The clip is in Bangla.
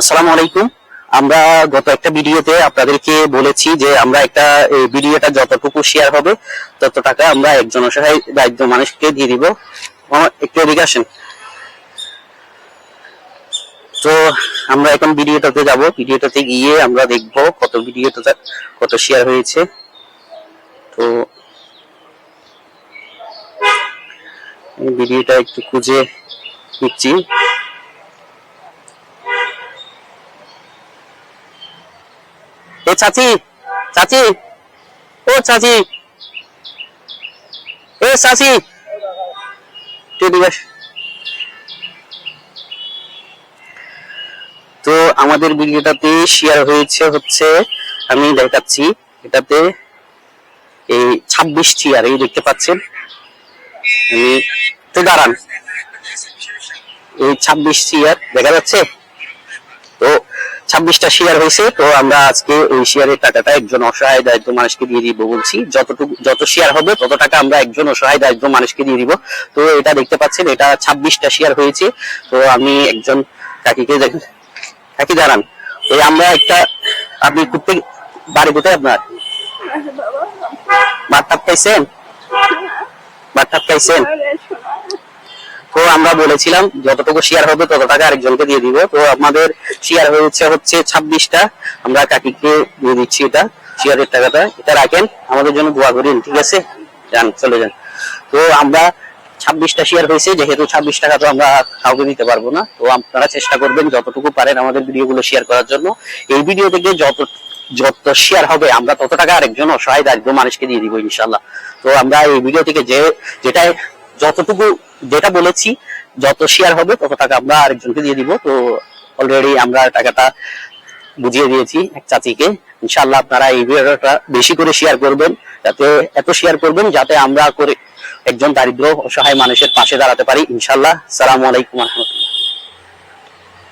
আসসালামু আলাইকুম। আমরা গত একটা ভিডিওতে আপনাদেরকে বলেছি যে আমরা একটা ভিডিওটা যতটুকু শেয়ার হবে, তত টাকা আমরা একজন অসহায় দায়িত্ব মানুষকে দিয়ে দিব। একটু এদিকে আসেন। তো আমরা এখন ভিডিওটাতে যাব। ভিডিওটাতে গিয়ে আমরা দেখব কত ভিডিওটা কত শেয়ার হয়েছে। তো ভিডিওটা একটু খুঁজে নিচ্ছি। এ চাচি চাচি, ও চাচি, এ চাচি। তো আমাদের ভিডিওটাতে শেয়ার হয়েছে হচ্ছে, আমি দেখাচ্ছি, এটাতে এই ছাব্বিশ চেয়ার এই দেখতে পাচ্ছেন? তো দাঁড়ান। এই ছাব্বিশ চেয়ার দেখা যাচ্ছে? তো ছাব্বিশটা শেয়ার হয়েছে তো আমরা আজকে ওই শেয়ারের টাকাটা একজন অসহায় দারিদ্র মানুষকে দিয়ে দিব বলছি। যতটুকু যত শেয়ার হবে তত টাকা আমরা একজন অসহায় দারিদ্র মানুষকে দিয়ে দিব। তো এটা দেখতে পাচ্ছেন এটা ছাব্বিশটা শেয়ার হয়েছে। তো আমি একজন কাকিকে দেখ কাকি দাঁড়ান। এই আমরা একটা আপনি কুত্তে বাড়ি কোথায় আপনার? টাত খাইছেন? ভাত টাত খাইছেন? তো আমরা বলেছিলাম, যতটুকু শেয়ার হবে তত টাকা আরেকজনকে দিয়ে দিব। তো আমাদের শেয়ার হয়েছে হচ্ছে ছাব্বিশটা। আমরা কাকিকে দিয়ে দিচ্ছি এটা শেয়ারের টাকাটা। এটা রাখেন, আমাদের জন্য দোয়া করেন, ঠিক আছে? যান, চলে যান। তো আমরা ছাব্বিশটা শেয়ার হয়েছে, যেহেতু ছাব্বিশ টাকা তো আমরা কাউকে দিতে পারব না। তো আপনারা চেষ্টা করবেন যতটুকু পারেন আমাদের ভিডিওগুলো শেয়ার করার জন্য। এই ভিডিও থেকে যত যত শেয়ার হবে, আমরা তত টাকা আরেকজন অসহায় দারিদ্র মানুষকে দিয়ে দিব ইনশাল্লাহ তো আমরা এই ভিডিও থেকে যে যেটা যতটুকু যেটা বলেছি, যত শেয়ার হবে, তত টাকা আমরা আরেকজনকে দিয়ে দিব। তো অলরেডি আমরা টাকাটা বুঝিয়ে দিয়েছি এক চাচিকে। ইনশাল্লাহ আপনারা এই ভিডিওটা বেশি করে শেয়ার করবেন, যাতে এত শেয়ার করবেন যাতে আমরা করে একজন দারিদ্র, অসহায় মানুষের পাশে দাঁড়াতে পারি। ইনশাল্লাহ সালামু আলাইকুম রহমতুল্লাহ।